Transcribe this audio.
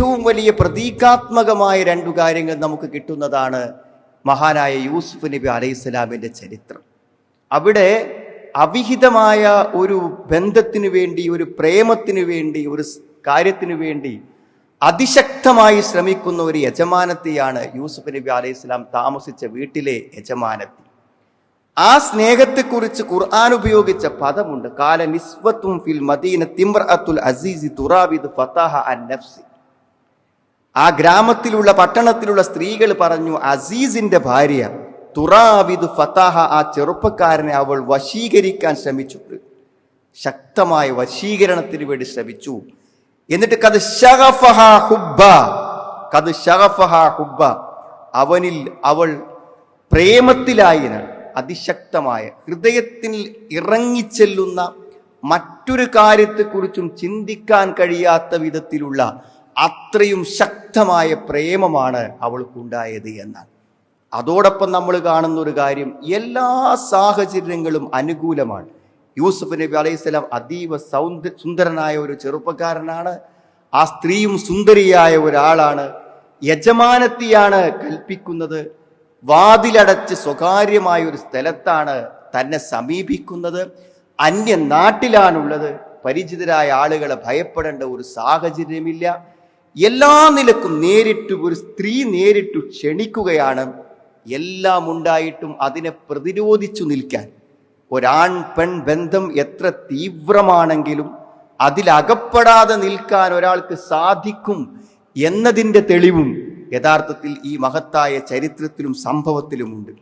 ഏറ്റവും വലിയ പ്രതീകാത്മകമായ രണ്ടു കാര്യങ്ങൾ നമുക്ക് കിട്ടുന്നതാണ് മഹാനായ യൂസുഫ് നബി അലൈഹിസ്സലാമിന്റെ ചരിത്രം. അവിടെ അവിഹിതമായ ഒരു ബന്ധത്തിനു വേണ്ടി ഒരു പ്രേമത്തിനു വേണ്ടി ഒരു കാര്യത്തിനു വേണ്ടി അതിശക്തമായി ശ്രമിക്കുന്ന ഒരു യജമാനത്തെയാണ് യൂസുഫ് നബി അലൈഹി സ്വലാം താമസിച്ച വീട്ടിലെ യജമാനത്തി. ആ സ്നേഹത്തെക്കുറിച്ച് ഖുർആൻ ഉപയോഗിച്ച പദമുണ്ട്. കാല നിസ്വത്തും ഫിൽ മദീന തിമ്രഅത്തുൽ അസീസി തുറാബിദ് ഫത്താഹ അൻ നഫ്സി. ആ ഗ്രാമത്തിലുള്ള പട്ടണത്തിലുള്ള സ്ത്രീകൾ പറഞ്ഞു അസീസിന്റെ ഭാര്യ തുറാവിദ് ഫത്താഹ ആ ചെറുപ്പക്കാരനെ അവൾ വശീകരിക്കാൻ ശ്രമിച്ചു. ശക്തമായ വശീകരണത്തിന് വേണ്ടി ശ്രമിച്ചു. എന്നിട്ട് കത് ഹുബ്ബ കത് ഹുബ്ബ. അവനിൽ അവൾ പ്രേമത്തിലായി അതിശക്തമായ ഹൃദയത്തിൽ ഇറങ്ങിച്ചെല്ലുന്ന മറ്റൊരു കാര്യത്തെക്കുറിച്ചും ചിന്തിക്കാൻ കഴിയാത്ത വിധത്തിലുള്ള അത്രയും ശക്തമായ പ്രേമമാണ് അവൾക്കുണ്ടായത് എന്നാണ് അതോടൊപ്പം നമ്മൾ കാണുന്ന ഒരു കാര്യം എല്ലാ സാഹചര്യങ്ങളും അനുകൂലമാണ്. യൂസുഫ് നബി അലൈഹിസ്ലാം അതീവ സൗന്ദ സുന്ദരനായ ഒരു ചെറുപ്പക്കാരനാണ്. ആ സ്ത്രീയും സുന്ദരിയായ ഒരാളാണ്. യജമാനത്തിയാണ് കൽപ്പിക്കുന്നത്. വാതിലടച്ച് സ്വകാര്യമായ ഒരു സ്ഥലത്താണ് തന്നെ സമീപിക്കുന്നത്. അന്യ നാട്ടിലാണുള്ളത് പരിചിതരായ ആളുകളെ ഭയപ്പെടേണ്ട ഒരു സാഹചര്യമില്ല. എല്ലാ നിലക്കും നേരിട്ട് ഒരു സ്ത്രീ നേരിട്ട് ക്ഷണിക്കുകയാണ്. എല്ലാം ഉണ്ടായിട്ടും അതിനെ പ്രതിരോധിച്ചു നിൽക്കാൻ. ഒരാൺ പെൺ ബന്ധം എത്ര തീവ്രമാണെങ്കിലും അതിലകപ്പെടാതെ നിൽക്കാൻ ഒരാൾക്ക് സാധിക്കും എന്നതിന്റെ തെളിവും യഥാർത്ഥത്തിൽ ഈ മഹത്തായ ചരിത്രത്തിലും സംഭവത്തിലുമുണ്ട്.